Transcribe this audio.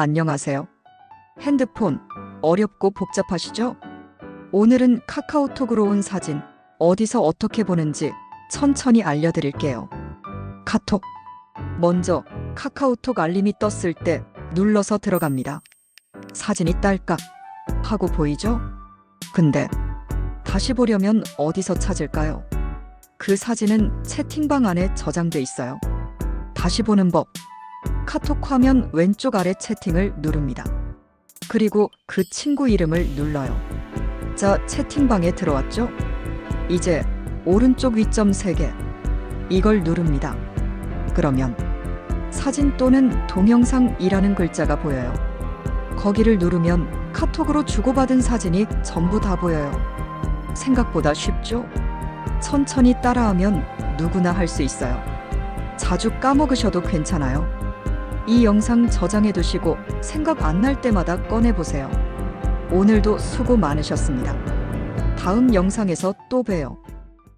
안녕하세요. 핸드폰 어렵고 복잡하시죠? 오늘은 카카오톡으로 온 사진 어디서 어떻게 보는지 천천히 알려드릴게요. 카톡. 먼저 카카오톡 알림이 떴을 때 눌러서 들어갑니다. 사진이 딸깍 하고 보이죠? 근데 다시 보려면 어디서 찾을까요? 그 사진은 채팅방 안에 저장돼 있어요. 다시 보는 법. 카톡 화면 왼쪽 아래 채팅을 누릅니다. 그리고 그 친구 이름을 눌러요. 자, 채팅방에 들어왔죠? 이제 오른쪽 위점 3개. 이걸 누릅니다. 그러면 사진 또는 동영상이라는 글자가 보여요. 거기를 누르면 카톡으로 주고받은 사진이 전부 다 보여요. 생각보다 쉽죠? 천천히 따라하면 누구나 할 수 있어요. 자주 까먹으셔도 괜찮아요. 이 영상 저장해 두시고 생각 안 날 때마다 꺼내 보세요. 오늘도 수고 많으셨습니다. 다음 영상에서 또 봬요.